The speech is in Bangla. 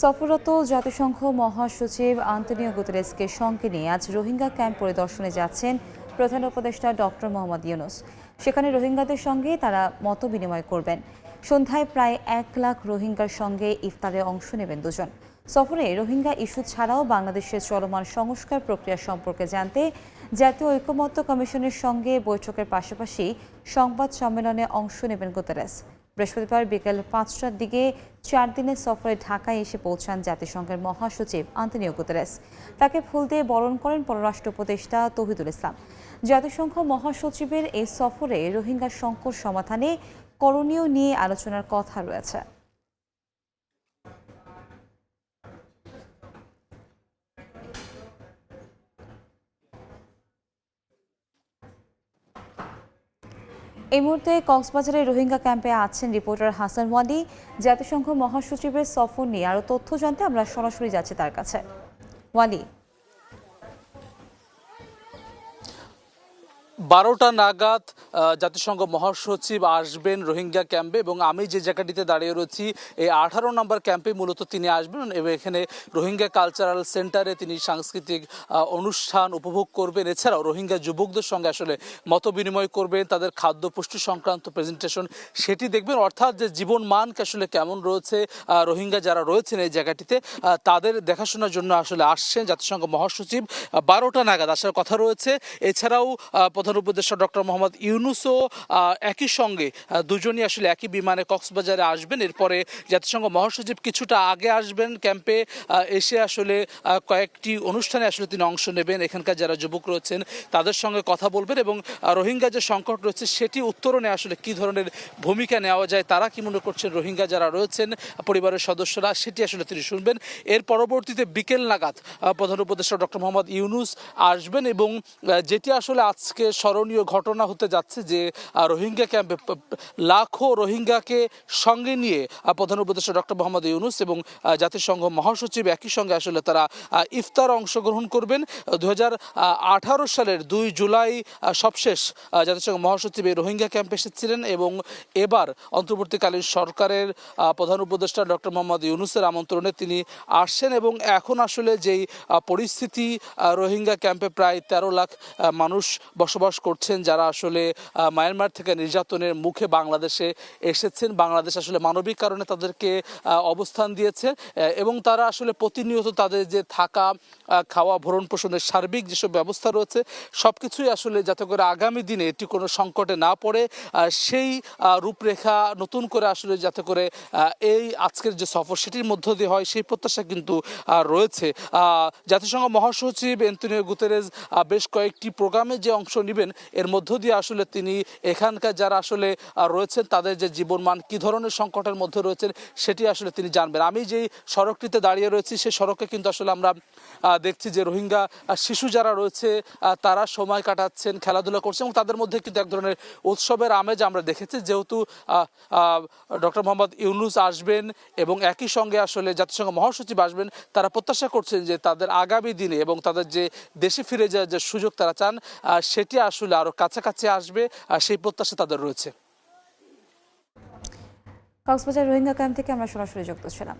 সফররত জাতিসংঘ মহাসচিব আন্তনিও গুতেরেসকে সঙ্গে নিয়ে আজ রোহিঙ্গা ক্যাম্প পরিদর্শনে যাচ্ছেন প্রধান উপদেষ্টা ডক্টর মোহাম্মদ ইউনুস। সেখানে রোহিঙ্গাদের সঙ্গে তারা মত বিনিময় করবেন। সন্ধ্যায় প্রায় এক লাখ রোহিঙ্গার সঙ্গে ইফতারে অংশ নেবেন দুজন। সফরে রোহিঙ্গা ইস্যু ছাড়াও বাংলাদেশের চলমান সংস্কার প্রক্রিয়া সম্পর্কে জানতে জাতীয় ঐকমত্য কমিশনের সঙ্গে বৈঠকের পাশাপাশি সংবাদ সম্মেলনে অংশ নেবেন গুতেরেস। বৃহস্পতিবার বিকেল পাঁচটার দিকে চার দিনের সফরে ঢাকায় এসে পৌঁছান জাতিসংঘের মহাসচিব আন্তনিও গুতেরেস। তাকে ফুল দিয়ে বরণ করেন পররাষ্ট্র উপদেষ্টা তহিদুল ইসলাম। জাতিসংঘ মহাসচিবের এই সফরে রোহিঙ্গা সংকট সমাধানে করণীয় নিয়ে আলোচনার কথা রয়েছে। এই মুহূর্তে কক্সবাজারে রোহিঙ্গা ক্যাম্পে আছেন রিপোর্টার হাসান ওয়ালি জাতিসংঘ মহাসচিবের সফর নিয়ে আরও তথ্য জানতে আমরা সরাসরি যাচ্ছি তার কাছে। ওয়ালি বারোটা নাগাদ জাতিসংঘ মহাসচিব আসবেন রোহিঙ্গা ক্যাম্পে এবং আমি যে জায়গাটিতে দাঁড়িয়ে রয়েছি, এই আঠারো নম্বর ক্যাম্পে মূলত তিনি আসবেন এবং এখানে রোহিঙ্গা কালচারাল সেন্টারে তিনি সাংস্কৃতিক অনুষ্ঠান উপভোগ করবেন। এছাড়াও রোহিঙ্গা যুবকদের সঙ্গে আসলে মত বিনিময় করবেন, তাদের খাদ্য পুষ্টি সংক্রান্ত প্রেজেন্টেশন সেটি দেখবেন। অর্থাৎ যে জীবন মান আসলে কেমন রয়েছে রোহিঙ্গা যারা রয়েছেন এই জায়গাটিতে তাদের দেখাশোনার জন্য আসলে আসছেন জাতিসংঘ মহাসচিব। বারোটা নাগাদ আসার কথা রয়েছে। এছাড়াও প্রধান উপদেষ্টা ডক্টর মোহাম্মদ ইউনুসও একই সঙ্গে দুজনই আসলে একই বিমানে কক্সবাজারে আসবেন। এরপরে জাতিসংঘ মহাসচিব কিছুটা আগে আসবেন ক্যাম্পে এসে আসলে কয়েকটি অনুষ্ঠানে আসলে তিনি অংশ নেবেন। এখানকার যারা যুবক রয়েছেন, তাদের সঙ্গে কথা বলবেন এবং রোহিঙ্গা যে সংকট রয়েছে, সেটি উত্তরণে আসলে কি ধরনের ভূমিকা নেওয়া যায়, তারা কি মনে করছেন? রোহিঙ্গা যারা রয়েছেন, পরিবারের সদস্যরা, সেটি আসলে তিনি শুনবেন। এর পরবর্তীতে বিকেল নাগাদ প্রধান উপদেষ্টা ডক্টর মোহাম্মদ ইউনুস আসবেন এবং যেটি আসলে আজকে স্মরণীয় ঘটনা হতে যাচ্ছে যে রোহিঙ্গা ক্যাম্পে লাখো রোহিঙ্গাকে সঙ্গে নিয়ে প্রধান উপদেষ্টা ডক্টর মোহাম্মদ ইউনুস এবং জাতিসংঘ মহাসচিব একই সঙ্গে আসলে তারা ইফতার অংশগ্রহণ করবেন। দু সালের দুই জুলাই সবশেষ জাতিসংঘ মহাসচিব এই রোহিঙ্গা ক্যাম্পে এসেছিলেন এবং এবার অন্তর্বর্তীকালীন সরকারের প্রধান উপদেষ্টা ডক্টর মোহাম্মদ ইউনুসের আমন্ত্রণে তিনি আসছেন এবং এখন আসলে যেই পরিস্থিতি রোহিঙ্গা ক্যাম্পে প্রায় তেরো লাখ মানুষ বসবাস করছেন, যারা আসলে মায়ানমার থেকে নির্যাতনের মুখে বাংলাদেশে এসেছেন। বাংলাদেশ আসলে মানবিক কারণে তাদেরকে অবস্থান দিয়েছে এবং তারা আসলে প্রতিনিয়ত তাদের যে থাকা খাওয়া, ভরণ পোষণের সার্বিক যেসব ব্যবস্থা রয়েছে সব কিছুই আসলে যাতে করে আগামী দিনে এটি কোনো সংকটে না পড়ে সেই রূপরেখা নতুন করে আসলে যাতে করে এই আজকের যে সফর সেটির মধ্য দিয়ে হয়, সেই প্রত্যাশা কিন্তু রয়েছে। জাতিসংঘ মহাসচিব এন্তনিও গুতেরেজ বেশ কয়েকটি প্রোগ্রামে যে অংশ নেবেন, এর মধ্য দিয়ে আসলে তিনি এখানকার যারা আসলে রয়েছেন, তাদের যে জীবনমান, কি ধরনের সংকটের মধ্যে রয়েছেন, সেটি আসলে তিনি জানবেন। আমি যেই সড়কটিতে দাঁড়িয়ে রয়েছি সেই সড়কে কিন্তু আসলে আমরা দেখছি যে রোহিঙ্গা শিশু যারা রয়েছে তারা সময় কাটাচ্ছেন, খেলাধুলা করছেন এবং তাদের মধ্যে কিন্তু এক ধরনের উৎসবের আমেজ আমরা দেখেছি। যেহেতু ডক্টর মোহাম্মদ ইউনুস আসবেন এবং একই সঙ্গে আসলে জাতিসংঘ মহাসচিব আসবেন, তারা প্রত্যাশা করছেন যে তাদের আগামী দিনে এবং তাদের যে দেশে ফিরে যাওয়ার যে সুযোগ তারা চান সেটি আসলে আরও কাছাকাছি আসবে আর সেই প্রত্যাশা তাদের রয়েছে। কক্সবাজার রোহিঙ্গা ক্যাম্প থেকে আমরা সরাসরি যুক্ত ছিলাম।